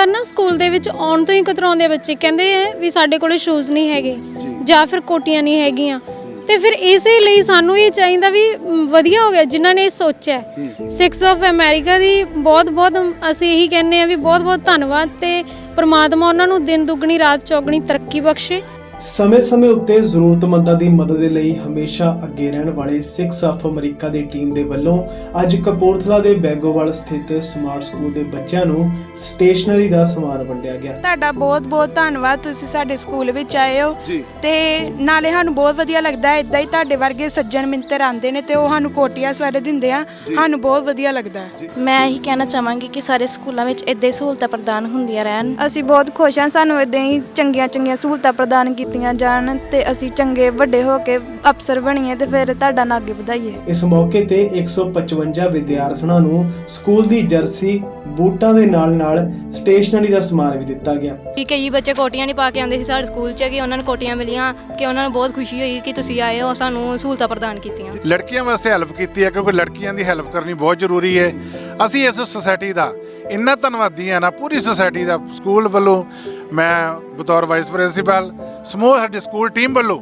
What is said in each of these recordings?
ਵਾਰ ਨਾ ਸਕੂਲ ਦੇ ਵਿੱਚ ਆਉਣ ਤੋਂ ਹੀ ਕਤਰਾਉਂਦੇ ਆ ਬੱਚੇ। ਕਹਿੰਦੇ ਆ ਵੀ ਸਾਡੇ ਕੋਲੇ ਸ਼ੂਜ਼ ਨਹੀਂ ਹੈਗੇ ਜਾਂ। ਫਿਰ ਕੋਟੀਆਂ ਨਹੀਂ ਹੈਗੀਆਂ। ਤੇ ਫਿਰ ਇਸੇ ਲਈ ਸਾਨੂੰ ਇਹ ਚਾਹੀਦਾ ਵੀ ਵਧੀਆ ਹੋ ਗਿਆ ਜਿਨ੍ਹਾਂ ਨੇ ਇਹ ਸੋਚਿਆ। ਸਿਕਸ ਆਫ ਅਮਰੀਕਾ ਦੀ ਬਹੁਤ ਬਹੁਤ ਅਸੀਂ ਇਹੀ ਕਹਿੰਦੇ ਆ ਵੀ ਬਹੁਤ ਬਹੁਤ ਧੰਨਵਾਦ ਤੇ ਪ੍ਰਮਾਤਮਾ ਉਹਨਾਂ ਨੂੰ ਦਿਨ ਦੁੱਗਣੀ ਰਾਤ ਚੌਗਣੀ ਤਰੱਕੀ ਬਖਸ਼ੇ। ਸਮੇਂ-ਸਮੇਂ ਉੱਤੇ ਜ਼ਰੂਰਤਮੰਦਾਂ ਦੀ ਮਦਦ ਦੇ ਲਈ ਹਮੇਸ਼ਾ ਅੱਗੇ ਰਹਿਣ ਵਾਲੇ ਸਿਕਸ ਆਫ ਅਮਰੀਕਾ ਦੀ ਟੀਮ ਦੇ ਵੱਲੋਂ ਅੱਜ ਕਪੂਰਥਲਾ ਦੇ ਬੈਗੋਵਾਲ ਸਥਿਤ ਸਮਾਰਟ ਸਕੂਲ ਦੇ ਬੱਚਿਆਂ ਨੂੰ ਸਟੇਸ਼ਨਰੀ ਦਾ ਸਮਾਨ ਵੰਡਿਆ ਗਿਆ। ਤੁਹਾਡਾ ਬਹੁਤ ਬਹੁਤ ਧੰਨਵਾਦ ਤੁਸੀਂ ਸਾਡੇ ਸਕੂਲ ਵਿੱਚ ਆਏ ਹੋ। ਤੇ ਨਾਲੇ ਸਾਨੂੰ ਬਹੁਤ ਵਧੀਆ ਲੱਗਦਾ ਹੈ ਇਦਾਂ ਹੀ ਤੁਹਾਡੇ ਵਰਗੇ ਸੱਜਣ ਮਿੰਤਰ ਆਉਂਦੇ ਨੇ ਤੇ ਉਹ ਸਾਨੂੰ ਕੋਟੀਆਂ ਸਵੈਟਰ ਦਿੰਦੇ ਆ। ਸਾਨੂੰ ਬਹੁਤ ਵਧੀਆ ਲੱਗਦਾ। ਹੈ ਮੈਂ ਇਹੀ ਕਹਿਣਾ ਚਾਹਾਂਗੀ ਕਿ ਸਾਰੇ ਸਕੂਲਾਂ ਵਿੱਚ ਇੱਦਾਂ ਹੀ ਸਹੂਲਤਾਂ ਪ੍ਰਦਾਨ ਹੁੰਦੀਆਂ ਰਹਿਣ। ਅਸੀਂ ਬਹੁਤ ਖੁਸ਼ ਹਾਂ ਸਾਨੂੰ ਇਦਾਂ ਹੀ ਚੰਗੀਆਂ ਚੰਗੀਆਂ ਸਹੂਲਤਾਂ ਪ੍ਰਦਾਨ ਕੀਤੀਆਂ ਜਾਣ ਤੇ ਅਸੀਂ ਚੰਗੇ ਵੱਡੇ ਹੋ ਕੇ ਅਫਸਰ ਬਣੀਏ ਤੇ ਫਿਰ ਤੁਹਾਡਾ ਨਾਂ ਅੱਗੇ ਵਧਾਈਏ। ਇਸ ਮੌਕੇ ਤੇ 155 ਵਿਦਿਆਰਥਣਾਂ ਨੂੰ ਸਕੂਲ ਦੀ ਜਰਸੀ ਬੂਟਾਂ ਦੇ ਨਾਲ-ਨਾਲ ਸਟੇਸ਼ਨਰੀ ਦਾ ਸਮਾਨ ਵੀ ਦਿੱਤਾ ਗਿਆ। ਕਿ ਕਈ ਬੱਚੇ ਕੋਟੀਆਂ ਨਹੀਂ ਪਾ ਕੇ ਆਉਂਦੇ ਸੀ ਸਾਡੇ ਸਕੂਲ 'ਚ ਕਿ ਉਹਨਾਂ ਨੂੰ ਕੋਟੀਆਂ ਮਿਲੀਆਂ ਕਿ ਉਹਨਾਂ ਨੂੰ ਬਹੁਤ ਖੁਸ਼ੀ ਹੋਈ ਕਿ ਤੁਸੀਂ ਆਏ ਹੋ ਸਾਨੂੰ ਸਹੂਲਤਾਂ ਪ੍ਰਦਾਨ ਕੀਤੀਆਂ। ਲੜਕੀਆਂ ਵਾਸਤੇ ਹੈਲਪ ਕੀਤੀ ਹੈ ਕਿਉਂਕਿ ਲੜਕੀਆਂ ਦੀ ਹੈਲਪ ਕਰਨੀ ਬਹੁਤ ਜ਼ਰੂਰੀ ਹੈ। ਅਸੀਂ ਇਸ ਸੁਸਾਇਟੀ ਦਾ ਇੰਨਾ ਧੰਨਵਾਦੀ ਹਾਂ ਨਾ ਪੂਰੀ ਸੁਸਾਇਟੀ ਦਾ ਸਕੂਲ ਵੱਲੋਂ ਮੈਂ ਬਤੌਰ ਵਾਈਸ ਪ੍ਰਿੰਸੀਪਲ ਸਮੂਹ ਸਾਡੀ ਸਕੂਲ ਟੀਮ ਵੱਲੋਂ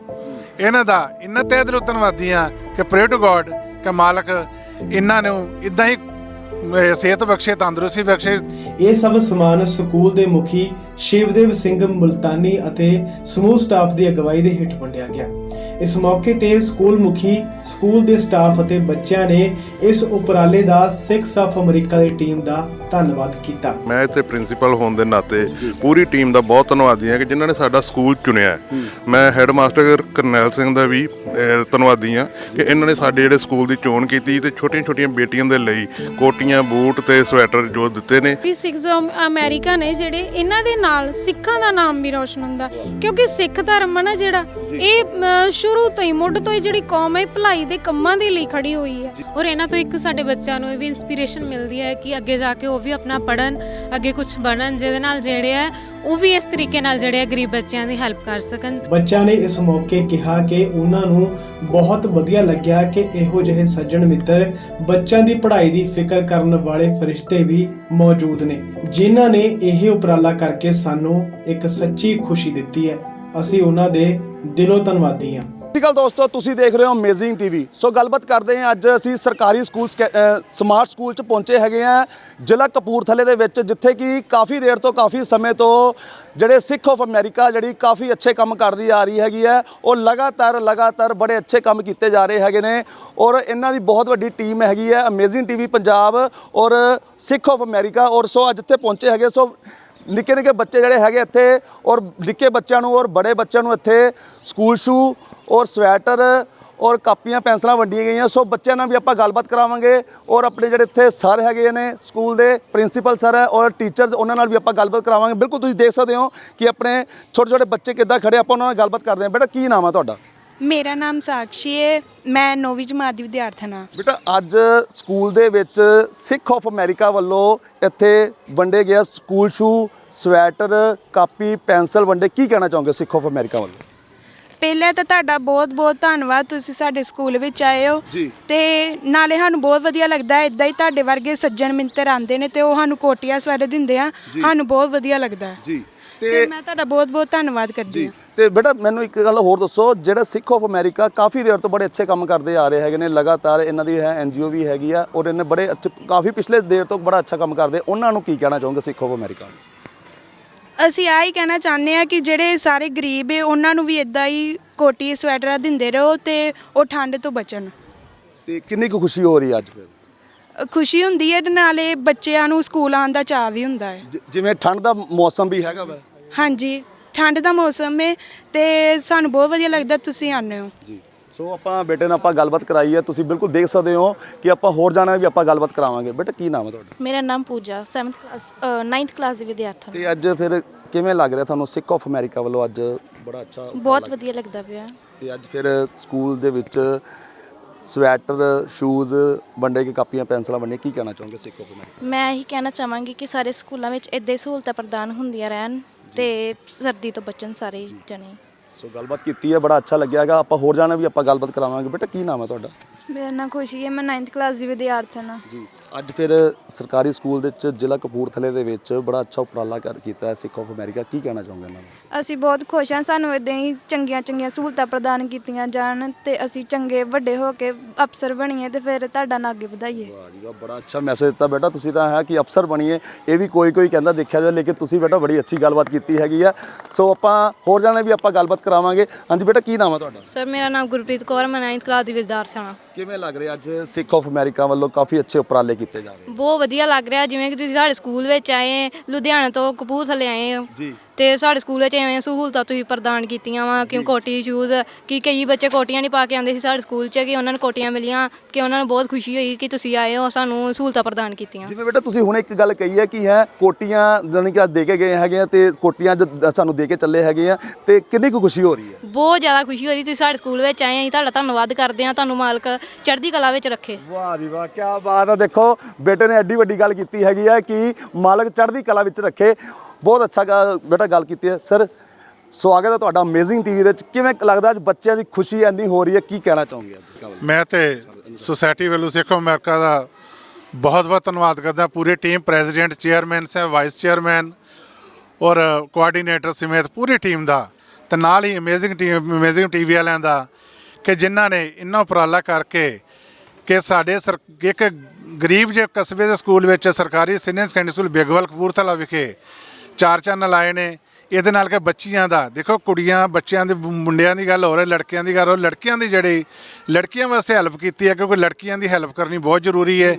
ਇਹਨਾਂ ਦਾ ਇੰਨਾ ਤਹਿ ਦਿਲੋਂ ਧੰਨਵਾਦੀ ਹਾਂ ਕਿ ਪ੍ਰੇ ਟੂ ਗੋਡ ਕਿ ਮਾਲਕ ਇਹਨਾਂ ਨੂੰ ਇਦਾਂ ਹੀ ਸਿਹਤ ਬਖਸ਼ੇ, ਤੰਦਰੁਸਤੀ ਬਖਸ਼ੇ। ਇਹ ਸਭ ਸਮਾਨ ਸਕੂਲ ਦੇ ਮੁਖੀ ਸ਼ਿਵਦੇਵ ਸਿੰਘ ਮੁਲਤਾਨੀ ਅਤੇ ਸਮੂਹ ਸਟਾਫ ਦੀ ਅਗਵਾਈ ਦੇ ਹੇਠ ਵੰਡਿਆ ਗਿਆ। ਇਸ ਮੌਕੇ ਤੇ ਸਕੂਲ ਮੁਖੀ ਸਕੂਲ ਦੇ ਸਟਾਫ ਅਤੇ ਬੱਚਿਆਂ ਨੇ ਇਸ ਉਪਰਾਲੇ ਦਾ ਸਿਕਸ ਆਫ ਅਮਰੀਕਾ ਦੀ ਟੀਮ ਦਾ ਧੰਨਵਾਦ ਕੀਤਾ। ਮੈਂ ਇੱਥੇ ਪ੍ਰਿੰਸੀਪਲ ਹੋਣ ਦੇ ਨਾਤੇ ਪੂਰੀ ਟੀਮ ਦਾ ਬਹੁਤ ਧੰਨਵਾਦੀ ਹਾਂ ਕਿ ਜਿਨ੍ਹਾਂ ਨੇ ਸਾਡਾ ਸਕੂਲ ਚੁਣਿਆ। ਮੈਂ ਹੈਡਮਾਸਟਰ ਕਰਨੈਲ ਸਿੰਘ ਦਾ ਵੀ ਧੰਨਵਾਦੀ ਹਾਂ ਕਿ ਇਹਨਾਂ ਨੇ ਸਾਡੇ ਜਿਹੜੇ ਸਕੂਲ ਦੀ ਚੋਣ ਕੀਤੀ ਤੇ ਛੋਟੀਆਂ-ਛੋਟੀਆਂ ਬੇਟੀਆਂ ਦੇ ਲਈ ਕੋਟੀਆਂ ਬੂਟ ਤੇ ਸਵੈਟਰ ਜੋ ਦਿੱਤੇ ਨੇ। ਵੀ ਸਿੱਖ ਅਮਰੀਕਾ ਨੇ ਜਿਹੜੇ ਇਹਨਾਂ ਦੇ ਨਾਲ ਸਿੱਖਾਂ ਦਾ ਨਾਮ ਵੀ ਰੋਸ਼ਨ ਹੁੰਦਾ ਕਿਉਂਕਿ ਸਿੱਖ ਧਰਮ ਨਾ ਜਿਹੜਾ ਇਹ ਸ਼ੁਰੂ ਤੋਂ ਹੀ ਮੁੱਢ ਤੋਂ ਹੀ ਜਿਹੜੀ ਕੌਮ ਹੈ ਭਲਾਈ ਦੇ ਕੰਮਾਂ ਦੇ ਲਈ ਖੜੀ ਹੋਈ ਹੈ। ਔਰ ਇਹਨਾਂ ਤੋਂ ਇੱਕ ਸਾਡੇ ਬੱਚਿਆਂ ਨੂੰ ਇਹ ਵੀ ਇਨਸਪੀਰੇਸ਼ਨ ਮਿਲਦੀ ਹੈ ਕਿ ਅੱਗੇ ਜਾ ਕੇ ਉਹ ਵੀ ਆਪਣਾ ਪੜਨ ਅੱਗੇ ਕੁਝ ਬਣਨ ਜਿਹਦੇ ਨਾਲ ਜਿਹੜੇ ਆ ਉਹ ਵੀ ਇਸ ਤਰੀਕੇ ਨਾਲ ਜਿਹੜੇ ਆ ਗਰੀਬ ਬੱਚਿਆਂ ਦੀ ਹੈਲਪ ਕਰ ਸਕਣ। ਬੱਚਿਆਂ ਨੇ ਇਸ ਮੌਕੇ ਕਿਹਾ ਕਿ ਉਹਨਾਂ ਨੂੰ ਬਹੁਤ ਵਧੀਆ ਲੱਗਿਆ ਕਿ ਇਹੋ ਜਿਹੇ ਸੱਜਣ ਮਿੱਤਰ ਬੱਚਿਆਂ ਦੀ ਪੜ੍ਹਾਈ ਦੀ ਫਿਕਰ ਕਰਨ ਵਾਲੇ ਫਰਿਸ਼ਤੇ ਵੀ ਮੌਜੂਦ ਨੇ ਜਿਨ੍ਹਾਂ ਨੇ ਇਹ ਉਪਰਾਲਾ ਕਰਕੇ ਸਾਨੂੰ ਇੱਕ ਸੱਚੀ ਖੁਸ਼ੀ ਦਿੱਤੀ ਹੈ। ਅਸੀਂ ਉਹਨਾਂ ਦੇ ਦਿਲੋਂ ਧੰਨਵਾਦੀ ਹਾਂ। ਸ਼੍ਰੀ ਅਕਾਲ ਦੋਸਤੋ, ਤੁਸੀਂ ਦੇਖ ਰਹੇ ਹੋ ਅਮੇਜ਼ਿੰਗ ਟੀਵੀ ਸੋ ਗੱਲਬਾਤ ਕਰਦੇ ਹਾਂ, ਅੱਜ ਅਸੀਂ ਸਰਕਾਰੀ ਸਕੂਲ, ਸਕੈ- ਸਮਾਰਟ ਸਕੂਲ ਚ ਪਹੁੰਚੇ ਹੈਗੇ ਆ ਜ਼ਿਲ੍ਹਾ ਕਪੂਰਥਲੇ ਦੇ ਵਿੱਚ, ਜਿੱਥੇ ਕਿ ਕਾਫੀ ਦੇਰ ਤੋਂ, ਕਾਫੀ ਸਮੇਂ ਤੋਂ ਜਿਹੜੇ ਸਿੱਖ ਆਫ ਅਮਰੀਕਾ ਜਿਹੜੀ ਕਾਫੀ ਅੱਛੇ ਕੰਮ ਕਰਦੀ ਆ ਰਹੀ ਹੈਗੀ ਹੈ, ਉਹ ਲਗਾਤਾਰ ਲਗਾਤਾਰ ਬੜੇ ਅੱਛੇ ਕੰਮ ਕੀਤੇ ਜਾ ਰਹੇ ਹੈਗੇ ਨੇ ਔਰ ਇਹਨਾਂ ਦੀ ਬਹੁਤ ਵੱਡੀ ਟੀਮ ਹੈਗੀ ਹੈ ਅਮੇਜ਼ਿੰਗ ਟੀਵੀ ਪੰਜਾਬ ਔਰ ਸਿੱਖ ਆਫ ਅਮਰੀਕਾ ਔਰ ਸੋ ਅੱਜ ਇੱਥੇ ਪਹੁੰਚੇ ਹੈਗੇ, ਸੋ ਨਿੱਕੇ ਨਿੱਕੇ ਬੱਚੇ ਜਿਹੜੇ ਹੈਗੇ ਇੱਥੇ ਔਰ ਨਿੱਕੇ ਬੱਚਿਆਂ ਨੂੰ ਔਰ ਬੜੇ ਬੱਚਿਆਂ ਨੂੰ ਇੱਥੇ ਸਕੂਲ ਸ਼ੂ ਔਰ ਸਵੈਟਰ ਔਰ ਕਾਪੀਆਂ ਪੈਨਸਲਾਂ ਵੰਡੀਆਂ ਗਈਆਂ। ਸੋ ਬੱਚਿਆਂ ਨਾਲ ਵੀ ਆਪਾਂ ਗੱਲਬਾਤ ਕਰਾਵਾਂਗੇ ਔਰ ਆਪਣੇ ਜਿਹੜੇ ਇੱਥੇ ਸਰ ਹੈਗੇ ਨੇ ਸਕੂਲ ਦੇ ਪ੍ਰਿੰਸੀਪਲ ਸਰ ਹੈ ਔਰ ਟੀਚਰਸ ਉਹਨਾਂ ਨਾਲ ਵੀ ਆਪਾਂ ਗੱਲਬਾਤ ਕਰਾਵਾਂਗੇ। ਬਿਲਕੁਲ ਤੁਸੀਂ ਦੇਖ ਸਕਦੇ ਹੋ ਕਿ ਆਪਣੇ ਛੋਟੇ ਛੋਟੇ ਬੱਚੇ ਕਿੱਦਾਂ ਖੜੇ ਆਪਾਂ ਉਹਨਾਂ ਨਾਲ ਗੱਲਬਾਤ ਕਰਦੇ ਹਾਂ। ਬੇਟਾ ਕੀ ਨਾਮ ਹੈ ਤੁਹਾਡਾ? ਮੇਰਾ ਨਾਮ ਸਾਕਸ਼ੀ ਹੈ ਮੈਂ 9ਵੀਂ ਜਮਾਤ ਦੀ ਵਿਦਿਆਰਥਣ ਹਾਂ। ਬੇਟਾ ਅੱਜ ਸਕੂਲ ਦੇ ਵਿੱਚ ਸਿੱਖ ਆਫ ਅਮਰੀਕਾ ਵੱਲੋਂ ਇੱਥੇ ਵੰਡੇ ਗਿਆ school shoe sweater copy pencil ਵੰਡੇ। ਕੀ ਕਹਿਣਾ ਚਾਹੋਗੇ ਸਿੱਖ ਆਫ ਅਮਰੀਕਾ ਵੱਲੋਂ? ਪਹਿਲਾਂ ਤਾਂ ਤੁਹਾਡਾ ਬਹੁਤ ਬਹੁਤ ਧੰਨਵਾਦ ਤੁਸੀਂ ਸਾਡੇ ਸਕੂਲ ਵਿੱਚ ਆਏ ਹੋ। ਜੀ। ਤੇ ਨਾਲੇ ਸਾਨੂੰ ਬਹੁਤ ਵਧੀਆ ਲੱਗਦਾ ਹੈ ਇਦਾਂ ਹੀ ਤੁਹਾਡੇ ਵਰਗੇ ਸੱਜਣ ਮਿੰਤਰ ਆਉਂਦੇ ਨੇ ਤੇ ਉਹ ਸਾਨੂੰ ਕੋਟੀਆਂ ਸਵੈਟਰ ਦਿੰਦੇ ਆ ਸਾਨੂੰ ਬਹੁਤ ਵਧੀਆ ਲੱਗਦਾ ਹੈ। ਜੀ। ਤੇ ਮੈਂ ਤੁਹਾਡਾ ਬਹੁਤ ਬਹੁਤ ਧੰਨਵਾਦ ਕਰਦੀ ਹਾਂ। ਤੇ ਬੇਟਾ ਮੈਨੂੰ ਇੱਕ ਗੱਲ ਹੋਰ ਦੱਸੋ ਜਿਹੜਾ ਸਿੱਖ ਆਫ ਅਮਰੀਕਾ ਕਾਫੀ ਦੇਰ ਤੋਂ ਬੜੇ ਅੱਛੇ ਕੰਮ ਕਰਦੇ ਆ ਰਹੇ ਹੈਗੇ ਨੇ ਲਗਾਤਾਰ ਇਹਨਾਂ ਦੀ ਹੈ ਐਨਜੀਓ ਵੀ ਹੈਗੀ ਆ ਔਰ ਇਹਨੇ ਬੜੇ ਅੱਛੇ ਕਾਫੀ ਪਿਛਲੇ ਦੇਰ ਤੋਂ ਬੜਾ ਅੱਛਾ ਕੰਮ ਕਰਦੇ ਉਹਨਾਂ ਨੂੰ ਕੀ ਕਹਿਣਾ ਚਾਹੋਗੇ ਸਿੱਖ ਆਫ ਅਮਰੀਕਾ ਨੂੰ ਅਸੀਂ ਆ ਹੀ ਕਹਿਣਾ ਚਾਹੁੰਦੇ ਆ ਕਿ ਜਿਹੜੇ ਸਾਰੇ ਗਰੀਬ ਹੈ ਉਹਨਾਂ ਨੂੰ ਵੀ ਇਦਾਂ ਹੀ ਕੋਟੀ ਸਵੈਟਰਾਂ ਦਿੰਦੇ ਰਹੋ ਤੇ ਉਹ ਠੰਡ ਤੋਂ ਬਚਣ। ਤੇ ਕਿੰਨੀ ਕੁ ਖੁਸ਼ੀ ਹੋ ਰਹੀ ਹੈ ਅੱਜ ਫਿਰ? ਅ, ਖੁਸ਼ੀ ਹੁੰਦੀ ਹੈ ਤੇ ਨਾਲੇ ਬੱਚਿਆਂ ਨੂੰ ਸਕੂਲ ਆਉਣ ਦਾ ਚਾਅ ਵੀ ਹੁੰਦਾ ਹੈ। ਜ- ਜਿਵੇਂ ਠੰਡ ਦਾ ਮੌਸਮ ਵੀ ਹੈਗਾ ਵਾ। ਹਾਂਜੀ ਠੰਡ ਦਾ ਮੌਸਮ ਹੈ ਤੇ ਸਾਨੂੰ ਬਹੁਤ ਵਧੀਆ ਲੱਗਦਾ ਤੁਸੀਂ ਆਉਂਦੇ ਹੋ। ਜੀ। ਸੋ ਆਪਾਂ ਬੇਟੇ ਨਾਲ ਆਪਾਂ ਗੱਲਬਾਤ ਕਰਾਈ ਹੈ ਤੁਸੀਂ ਬਿਲਕੁਲ ਦੇਖ ਸਕਦੇ ਹੋ ਕਿ ਆਪਾਂ ਹੋਰ ਜਾਣਾ ਵੀ ਆਪਾਂ ਗੱਲਬਾਤ ਕਰਾਵਾਂਗੇ। ਬੇਟਾ ਕੀ ਨਾਮ ਹੈ ਤੁਹਾਡਾ? ਮੇਰਾ ਨਾਮ ਪੂਜਾ 7th ਕਲਾਸ 9th ਕਲਾਸ ਦੀ ਵਿਦਿਆਰਥਣ। ਤੇ ਅੱਜ ਫਿਰ ਕਿਵੇਂ ਲੱਗ ਰਿਹਾ ਤੁਹਾਨੂੰ ਸਿੱਖ ਆਫ ਅਮਰੀਕਾ ਵੱਲੋਂ ਅੱਜ ਬੜਾ ਅੱਛਾ ਬਹੁਤ ਵਧੀਆ ਲੱਗਦਾ ਪਿਆ। ਤੇ ਅੱਜ ਫਿਰ ਸਕੂਲ ਦੇ ਵਿੱਚ ਸਵੈਟਰ ਸ਼ੂਜ਼ ਵੰਡੇ ਕੇ ਕਾਪੀਆਂ ਪੈਨਸਲਾਂ ਵੰਡੇ ਕੀ ਕਹਿਣਾ ਚਾਹੋਗੇ ਸਿੱਖ ਆਫ ਅਮਰੀਕਾ ਮੈਂ ਇਹੀ ਕਹਿਣਾ ਚਾਹਾਂਗੀ ਕਿ ਸਾਰੇ ਸਕੂਲਾਂ ਵਿੱਚ ਇੱਦਾਂ ਸਹੂਲਤਾਂ ਪ੍ਰਦਾਨ ਹੁੰਦੀਆਂ ਰਹਿਣ ਤੇ ਸਰਦੀ ਤੋਂ ਬਚਣ ਸਾਰੇ ਜਣੇ। ਸੋ ਗੱਲਬਾਤ ਕੀਤੀ ਹੈ, ਬੜਾ ਅੱਛਾ ਲੱਗਿਆ ਹੈਗਾ। ਆਪਾਂ ਹੋਰ ਜਾਣਾ ਵੀ, ਆਪਾਂ ਗੱਲਬਾਤ ਕਰਾਵਾਂਗੇ। ਬੇਟਾ, ਕੀ ਨਾਮ ਹੈ ਤੁਹਾਡਾ? ਮੇਰਾ ਨਾਂ ਖੁਸ਼ੀ ਹੈ ਮੈਂ 9th ਕਲਾਸ ਦੀ ਵਿਦਿਆਰਥਣ ਹਾਂ। ਜੀ ਅੱਜ ਫਿਰ ਸਰਕਾਰੀ ਸਕੂਲ ਦੇ ਵਿੱਚ ਜ਼ਿਲ੍ਹਾ ਕਪੂਰਥਲੇ ਦੇ ਵਿੱਚ ਬੜਾ ਅੱਛਾ ਉਪਰਾਲਾ ਕਰ ਕੀਤਾ ਹੈ ਸਿੱਖ ਆਫ ਅਮਰੀਕਾ ਕੀ ਕਹਿਣਾ ਚਾਹੋਗੇ ਇਹਨਾਂ ਨੂੰ? ਅਸੀਂ ਬਹੁਤ ਖੁਸ਼ ਹਾਂ ਸਾਨੂੰ ਇਦਾਂ ਹੀ ਚੰਗੀਆਂ ਚੰਗੀਆਂ ਸਹੂਲਤਾਂ ਪ੍ਰਦਾਨ ਕੀਤੀਆਂ ਜਾਣ ਤੇ ਅਸੀਂ ਚੰਗੇ ਵੱਡੇ ਹੋ ਕੇ ਅਫਸਰ ਬਣੀਏ ਤੇ ਫਿਰ ਤੁਹਾਡਾ ਨਾਂ ਅੱਗੇ ਵਧਾਈਏ। ਵਾਹ ਜੀ ਵਾਹ ਬੜਾ ਅੱਛਾ ਮੈਸੇਜ ਦਿੱਤਾ ਬੇਟਾ। ਤੁਸੀਂ ਤਾਂ ਹੈ ਕਿ ਅਫਸਰ ਬਣੀਏ ਇਹ ਵੀ ਕੋਈ ਕੋਈ ਕਹਿੰਦਾ ਦੇਖਿਆ ਜਾਵੇ ਲੇਕਿਨ ਤੁਸੀਂ ਬੇਟਾ ਬੜੀ ਅੱਛੀ ਗੱਲਬਾਤ ਕੀਤੀ ਹੈਗੀ ਆ। ਸੋ ਆਪਾਂ ਹੋਰ ਜਾਣੇ ਵੀ ਆਪਾਂ ਗੱਲਬਾਤ ਕਰਾਵਾਂਗੇ। ਹਾਂਜੀ ਬੇਟਾ ਕੀ ਨਾਮ ਹੈ ਤੁਹਾਡਾ? ਸਰ ਮੇਰਾ ਨਾਮ ਗੁਰਪ੍ਰੀਤ ਕੌਰ ਮੈਂ 9th ਕਲਾਸ ਦੀ ਵਿਦਿਆਰਥਣ ਕਿਵੇਂ ਲੱਗ ਰਿਹਾ ਅੱਜ ਸਿੱਖ ਆਫ ਅਮਰੀਕਾ ਵੱਲੋਂ ਕਾਫੀ ਅੱਛੇ ਉਪਰਾਲੇ ਕੀਤੇ ਜਾ ਰਹੇ ਬਹੁਤ ਵਧੀਆ ਲੱਗ ਰਿਹਾ ਜਿਵੇਂ ਕਿ ਤੁਸੀਂ ਸਾਡੇ ਸਕੂਲ ਵਿੱਚ ਆਏ ਲੁਧਿਆਣਾ ਤੋਂ ਕਪੂਰਥਲੇ ਆਏ ਹੋ। ਜੀ। ਤੇ ਸਾਡੇ ਸਕੂਲ ਵਿੱਚ ਐਵੇਂ ਸਹੂਲਤਾਂ ਤੁਸੀਂ ਪ੍ਰਦਾਨ ਕੀਤੀਆਂ ਵਾ ਕਿ ਕੋਟੀ ਸ਼ੂਜ਼ ਕਿ ਕਈ ਬੱਚੇ ਕੋਟੀਆਂ ਨਹੀਂ ਪਾ ਕੇ ਆਉਂਦੇ ਸੀ ਸਾਡੇ ਸਕੂਲ 'ਚ ਕਿ ਉਹਨਾਂ ਨੂੰ ਕੋਟੀਆਂ ਮਿਲੀਆਂ ਕਿ ਉਹਨਾਂ ਨੂੰ ਬਹੁਤ ਖੁਸ਼ੀ ਹੋਈ ਕਿ ਤੁਸੀਂ ਆਏ ਹੋ ਸਾਨੂੰ ਸਹੂਲਤਾਂ ਪ੍ਰਦਾਨ ਕੀਤੀਆਂ। ਜਿਵੇਂ ਬੇਟਾ ਤੁਸੀਂ ਹੁਣ ਇੱਕ ਗੱਲ ਕਹੀ ਹੈ ਕਿ ਹੈ ਕੋਟੀਆਂ ਜਾਣੀ ਕਿ ਅੱਜ ਦੇ ਕੇ ਗਏ ਹੈਗੇ ਆ ਤੇ ਕੋਟੀਆਂ ਅੱਜ ਸਾਨੂੰ ਦੇ ਕੇ ਚੱਲੇ ਹੈਗੇ ਆ ਤੇ ਕਿੰਨੀ ਕੁ ਖੁਸ਼ੀ ਹੋ ਰਹੀ ਹੈ? ਬਹੁਤ ਜ਼ਿਆਦਾ ਖੁਸ਼ੀ ਹੋ ਰਹੀ ਤੁਸੀਂ ਸਾਡੇ ਸਕੂਲ ਵਿੱਚ ਆਏ ਅਸੀਂ ਤੁਹਾਡਾ ਧੰਨਵਾਦ ਕਰਦੇ ਹਾਂ ਤੁਹਾਨੂੰ ਮਾਲਕ ਚੜ੍ਹਦੀ ਕਲਾ ਵਿੱਚ ਰੱਖੇ। ਵਾਹ ਜੀ ਵਾਹ ਕੀ ਬਾਤ ਹੈ ਦੇਖੋ ਬੇਟੇ ਨੇ ਐਡੀ ਵੱਡੀ ਗੱਲ ਕੀਤੀ ਹੈਗੀ ਹੈ ਕਿ ਮਾਲਕ ਚੜ੍ਹਦੀ ਕਲਾ ਵਿੱਚ ਰੱਖੇ। ਬਹੁਤ ਅੱਛਾ ਗ- ਬੇਟਾ ਗੱਲ ਕੀਤੀ ਹੈ। ਸਰ ਸਵਾਗਤ ਹੈ ਤੁਹਾਡਾ ਅਮੇਜ਼ਿੰਗ ਟੀਵੀ ਦੇ ਵਿੱਚ। ਕਿਵੇਂ ਲੱਗਦਾ ਅੱਜ ਬੱਚਿਆਂ ਦੀ ਖੁਸ਼ੀ ਇੰਨੀ ਹੋ ਰਹੀ ਹੈ? ਕੀ ਕਹਿਣਾ ਚਾਹੋਗੇ ਅੱਜ? ਮੈਂ ਤੇ ਸੁਸਾਇਟੀ ਵੱਲੋਂ ਸਿੱਖ ਅਮਰੀਕਾ ਦਾ ਬਹੁਤ ਬਹੁਤ ਧੰਨਵਾਦ ਕਰਦਾ। ਪੂਰੀ ਟੀਮ ਪ੍ਰੈਜ਼ੀਡੈਂਟ ਚੇਅਰਮੈਨ ਸਾਹਿਬ ਵਾਈਸ ਚੇਅਰਮੈਨ ਔਰ ਕੋਆਰਡੀਨੇਟਰ ਸਮੇਤ ਪੂਰੀ ਟੀਮ ਦਾ ਤੇ ਨਾਲ ਹੀ ਅਮੇਜ਼ਿੰਗ ਟੀਮ ਅਮੇਜ਼ਿੰਗ ਟੀਵੀ ਵਾਲਿਆਂ ਦਾ ਕਿ ਜਿਨ੍ਹਾਂ ਨੇ ਇੰਨਾ ਉਪਰਾਲਾ ਕਰਕੇ ਕਿ ਸਾਡੇ ਸਰ, ਇੱਕ ਗਰੀਬ ਜੇ ਕਸਬੇ ਦੇ ਸਕੂਲ ਵਿੱਚ ਸਰਕਾਰੀ senior secondary school Begowal Kapurthala ਵਿਖੇ ਚਾਰ ਚੰਨ ਆਏ ਨੇ ਇਹਦੇ ਨਾਲ ਕਿ ਬੱਚੀਆਂ ਦਾ ਦੇਖੋ ਕੁੜੀਆਂ ਬੱਚਿਆਂ ਦੇ ਮੁੰਡਿਆਂ ਦੀ ਗੱਲ ਹੋ ਰਹੀ ਲੜਕਿਆਂ ਦੀ ਗੱਲ ਹੋ ਰਹੀ, ਲੜਕੀਆਂ ਦੀ ਜਿਹੜੀ ਲੜਕੀਆਂ ਵਾਸਤੇ ਹੈਲਪ ਕੀਤੀ ਹੈ ਕਿਉਂਕਿ ਲੜਕੀਆਂ ਦੀ ਹੈਲਪ ਕਰਨੀ ਬਹੁਤ ਜ਼ਰੂਰੀ ਹੈ।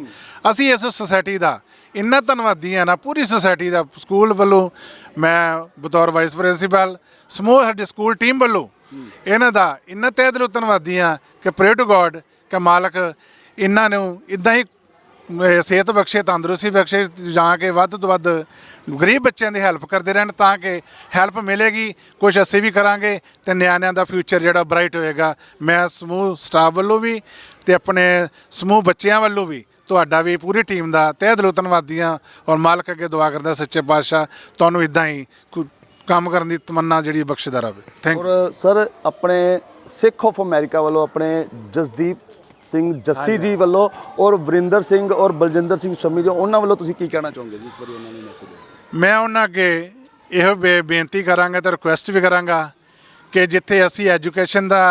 ਅਸੀਂ ਇਸ ਸੁਸਾਇਟੀ ਦਾ ਇੰਨਾ ਧੰਨਵਾਦੀ ਹਾਂ ਨਾ ਪੂਰੀ ਸੁਸਾਇਟੀ ਦਾ ਸਕੂਲ ਵੱਲੋਂ ਮੈਂ ਬਤੌਰ ਵਾਈਸ ਪ੍ਰਿੰਸੀਪਲ ਸਮੂਹ ਸਾਡੀ ਸਕੂਲ ਟੀਮ ਵੱਲੋਂ ਇਹਨਾਂ ਦਾ ਇੰਨਾ ਤਹਿ ਦਿਲੋਂ ਧੰਨਵਾਦੀ ਹਾਂ ਕਿ ਪ੍ਰੇ ਟੂ ਗੋਡ ਕਿ ਮਾਲਕ ਇਹਨਾਂ ਨੂੰ ਇਦਾਂ ਹੀ ਅਹ ਸਿਹਤ ਬਖਸ਼ੇ, ਤੰਦਰੁਸਤੀ ਬਖਸ਼ੇ, ਜਾਂ ਕਿ ਵੱਧ ਤੋਂ ਵੱਧ ਗਰੀਬ ਬੱਚਿਆਂ ਦੀ ਹੈਲਪ ਕਰਦੇ ਰਹਿਣ ਤਾਂ ਕਿ ਹੈਲਪ ਮਿਲੇਗੀ। ਕੁਝ ਅਸੀਂ ਵੀ ਕਰਾਂਗੇ ਤੇ ਨਿਆਣਿਆਂ ਦਾ ਫਿਊਚਰ ਜਿਹੜਾ ਬ੍ਰਾਈਟ ਹੋਏਗਾ। ਮੈਂ ਸਮੂਹ ਸਟਾਫ ਵੱਲੋਂ ਵੀ ਤੇ ਆਪਣੇ ਸਮੂਹ ਬੱਚਿਆਂ ਵੱਲੋਂ ਵੀ ਤੁਹਾਡਾ ਵੀ ਪੂਰੀ ਟੀਮ ਦਾ ਤਹਿ ਦਿਲੋਂ ਧੰਨਵਾਦੀ ਹਾਂ ਔਰ ਮਾਲਕ ਅੱਗੇ ਦੁਆ ਕਰਦਾ ਸੱਚੇ ਪਾਤਸ਼ਾਹ ਤੁਹਾਨੂੰ ਇਦਾਂ ਹੀ ਕੁ- ਕੰਮ ਕਰਨ ਦੀ ਤਮੰਨਾ ਜਿਹੜੀ ਬਖਸ਼ਦਾ ਰਹੇ ਥੈਂਕ ਔਰ ਸਰ, ਆਪਣੇ ਸਿੱਖ ਆਫ ਅਮਰੀਕਾ ਵੱਲੋਂ ਆਪਣੇ ਜਸਦੀਪ ਸਿੰਘ ਜੱਸੀ ਜੀ ਵੱਲੋਂ ਔਰ ਵਰਿੰਦਰ ਸਿੰਘ ਔਰ ਬਲਜਿੰਦਰ ਸਿੰਘ ਸ਼ਮੀ ਜੀ, ਉਹਨਾਂ ਵੱਲੋਂ ਤੁਸੀਂ ਕੀ ਕਹਿਣਾ ਚਾਹੋਗੇ ਜੀ ਇਸ ਵਾਰੀ ਉਹਨਾਂ ਨੂੰ ਮੈਸੇਜ ਮੈਂ ਉਹਨਾਂ ਅੱਗੇ ਇਹੋ ਬੇ- ਬੇਨਤੀ ਕਰਾਂਗਾ ਤੇ ਰਿਕੁਐਸਟ ਵੀ ਕਰਾਂਗਾ ਕਿ ਜਿੱਥੇ ਅਸੀਂ ਐਜੂਕੇਸ਼ਨ ਦਾ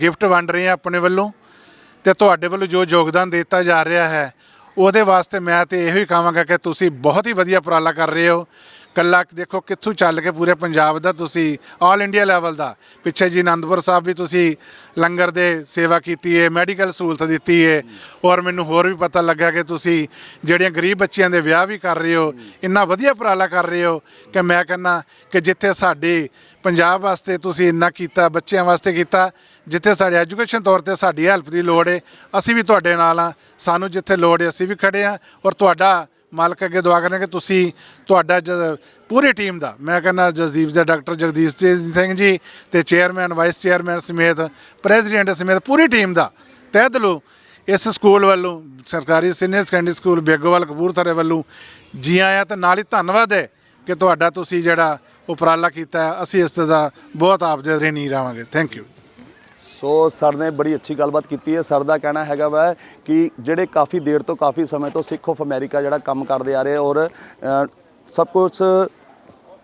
ਗਿਫਟ ਵੰਡ ਰਹੇ ਹਾਂ ਆਪਣੇ ਵੱਲੋਂ ਤੇ ਤੁਹਾਡੇ ਵੱਲੋਂ ਜੋ ਯੋਗਦਾਨ ਦਿੱਤਾ ਜਾ ਰਿਹਾ ਹੈ, ਉਹਦੇ ਵਾਸਤੇ ਮੈਂ ਤੇ ਇਹੋ ਹੀ ਕਹਾਂਗਾ ਕਿ ਤੁਸੀਂ ਬਹੁਤ ਹੀ ਵਧੀਆ ਉਪਰਾਲਾ ਕਰ ਰਹੇ ਹੋ। ਕੱਲਾ ਦੇਖੋ ਕਿੱਥੋਂ ਚੱਲ ਕੇ ਪੂਰੇ ਪੰਜਾਬ ਦਾ ਤੁਸੀਂ ਆਲ ਇੰਡੀਆ ਲੈਵਲ ਦਾ। ਪਿੱਛੇ ਜੀ ਆਨੰਦਪੁਰ ਸਾਹਿਬ ਵੀ ਤੁਸੀਂ ਲੰਗਰ ਦੇ ਸੇਵਾ ਕੀਤੀ ਹੈ ਮੈਡੀਕਲ ਸਹੂਲਤ ਦਿੱਤੀ ਹੈ ਔਰ ਮੈਨੂੰ ਹੋਰ ਵੀ ਪਤਾ ਲੱਗਾ ਕਿ ਤੁਸੀਂ ਜਿਹੜੀਆਂ ਗਰੀਬ ਬੱਚਿਆਂ ਦੇ ਵਿਆਹ ਵੀ ਕਰ ਰਹੇ ਹੋ, ਇੰਨਾ ਵਧੀਆ ਉਪਰਾਲਾ ਕਰ ਰਹੇ ਹੋ ਕਿ ਮੈਂ ਕਹਿੰਦਾ ਕਿ ਜਿੱਥੇ ਸਾਡੇ ਪੰਜਾਬ ਵਾਸਤੇ ਤੁਸੀਂ ਇੰਨਾ ਕੀਤਾ, ਬੱਚਿਆਂ ਵਾਸਤੇ ਕੀਤਾ, ਜਿੱਥੇ ਸਾਡੇ ਐਜੂਕੇਸ਼ਨ ਤੌਰ ਤੇ ਸਾਡੀ ਹੈਲਪ ਦੀ ਲੋੜ ਹੈ ਅਸੀਂ ਵੀ ਤੁਹਾਡੇ ਨਾਲ ਆ। ਸਾਨੂੰ ਜਿੱਥੇ ਲੋੜ ਹੈ ਅਸੀਂ ਵੀ ਖੜੇ ਆ। ਔਰ ਤੁਹਾਡਾ ਮਾਲਕ ਅੱਗੇ ਦੁਆ ਕਰਨੇ ਕਿ ਤੁਸੀਂ ਤੁਹਾਡਾ ਜ- ਪੂਰੀ ਟੀਮ ਦਾ, ਮੈਂ ਕਹਿੰਦਾ ਜਸਦੀਪ ਦਾ, ਡਾਕਟਰ ਜਗਦੀਪ ਸਿੰਘ ਜੀ ਤੇ ਚੇਅਰਮੈਨ, ਵਾਈਸ ਚੇਅਰਮੈਨ ਸਮੇਤ, ਪ੍ਰੈਜ਼ੀਡੈਂਟ ਸਮੇਤ ਪੂਰੀ ਟੀਮ ਦਾ। ਤਹਿ ਦਿਲੋਂ ਇਸ ਸਕੂਲ ਵੱਲੋਂ, ਸਰਕਾਰੀ ਸੀਨੀਅਰ ਸੈਕੰਡਰੀ ਸਕੂਲ ਬੇਗੋਵਾਲ ਕਪੂਰਥਲੇ ਵੱਲੋਂ ਜੀ ਆਇਆਂ ਤੇ ਨਾਲ ਹੀ ਧੰਨਵਾਦ ਹੈ ਕਿ ਤੁਹਾਡਾ ਤੁਸੀਂ ਜਿਹੜਾ ਉਪਰਾਲਾ ਕੀਤਾ ਅਸੀਂ ਇਸ ਦਾ ਬਹੁਤ ਆਪ ਦੇ ঋਣੀ ਰਹਾਂਗੇ ਥੈਂਕ ਯੂ ਸੋ ਸਰ ਨੇ ਬੜੀ ਅੱਛੀ ਗੱਲਬਾਤ ਕੀਤੀ ਹੈ। ਸਰ ਦਾ ਕਹਿਣਾ ਹੈਗਾ ਵਾ ਕਿ ਜਿਹੜੇ ਕਾਫੀ ਦੇਰ ਤੋਂ ਕਾਫੀ ਸਮੇਂ ਤੋਂ ਸਿੱਖ ਆਫ ਅਮਰੀਕਾ ਜਿਹੜਾ ਕੰਮ ਕਰਦੇ ਆ ਰਹੇ ਔਰ ਸਭ ਕੁਝ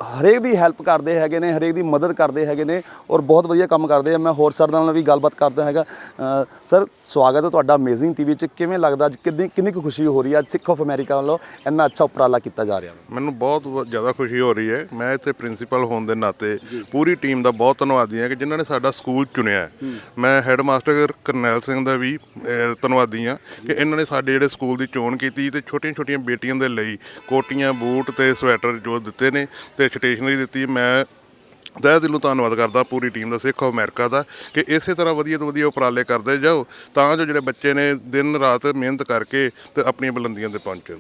ਹਰੇਕ ਦੀ ਹੈਲਪ ਕਰਦੇ ਹੈਗੇ ਨੇ ਹਰੇਕ ਦੀ ਮਦਦ ਕਰਦੇ ਹੈਗੇ ਨੇ ਔਰ ਬਹੁਤ ਵਧੀਆ ਕੰਮ ਕਰਦੇ ਆ। ਮੈਂ ਹੋਰ ਸਰ ਨਾਲ ਵੀ ਗੱਲਬਾਤ ਕਰਦਾ ਹੈਗਾ। ਸਰ ਸਵਾਗਤ ਹੈ ਤੁਹਾਡਾ ਅਮੇਜ਼ਿੰਗ ਟੀਵੀ 'ਚ। ਕਿਵੇਂ ਲੱਗਦਾ ਅੱਜ? ਕਿੰਨੀ ਕਿੰਨੀ ਕੁ ਖੁਸ਼ੀ ਹੋ ਰਹੀ ਹੈ? ਅੱਜ ਸਿੱਖ ਆਫ ਅਮਰੀਕਾ ਵੱਲੋਂ ਇੰਨਾ ਅੱਛਾ ਉਪਰਾਲਾ ਕੀਤਾ ਜਾ ਰਿਹਾ ਮੈਨੂੰ ਬਹੁਤ ਜ਼ਿਆਦਾ ਖੁਸ਼ੀ ਹੋ ਰਹੀ ਹੈ। ਮੈਂ ਇੱਥੇ ਪ੍ਰਿੰਸੀਪਲ ਹੋਣ ਦੇ ਨਾਤੇ ਪੂਰੀ ਟੀਮ ਦਾ ਬਹੁਤ ਧੰਨਵਾਦੀ ਹਾਂ ਕਿ ਜਿਨ੍ਹਾਂ ਨੇ ਸਾਡਾ ਸਕੂਲ ਚੁਣਿਆ ਹੈ। ਮੈਂ ਹੈੱਡ ਮਾਸਟਰ ਕਰਨੈਲ ਸਿੰਘ ਦਾ ਵੀ ਧੰਨਵਾਦੀ ਹਾਂ ਕਿ ਇਹਨਾਂ ਨੇ ਸਾਡੇ ਜਿਹੜੇ ਸਕੂਲ ਦੀ ਚੋਣ ਕੀਤੀ ਤੇ ਛੋਟੀਆਂ-ਛੋਟੀਆਂ ਬੇਟੀਆਂ ਦੇ ਲਈ ਕੋਟੀਆਂ ਬੂਟ ਤੇ ਸਵੈਟਰ ਜੋ ਦਿੱਤੇ ਨੇ ਤੇ ਸਟੇਸ਼ਨਰੀ ਦਿੱਤੀ ਮੈਂ ਤਹਿ ਦਿਲੋਂ ਧੰਨਵਾਦ ਕਰਦਾ ਪੂਰੀ ਟੀਮ ਦਾ ਸਿੱਖ ਅਮਰੀਕਾ ਦਾ ਕਿ ਇਸੇ ਤਰ੍ਹਾਂ ਵਧੀਆ ਤੋਂ ਵਧੀਆ ਉਪਰਾਲੇ ਕਰਦੇ ਜਾਓ ਤਾਂ ਜੋ ਜਿਹੜੇ ਬੱਚੇ ਨੇ ਦਿਨ ਰਾਤ ਮਿਹਨਤ ਕਰਕੇ ਤੇ ਆਪਣੀਆਂ ਬੁਲੰਦੀਆਂ ਤੇ ਪਹੁੰਚਣ।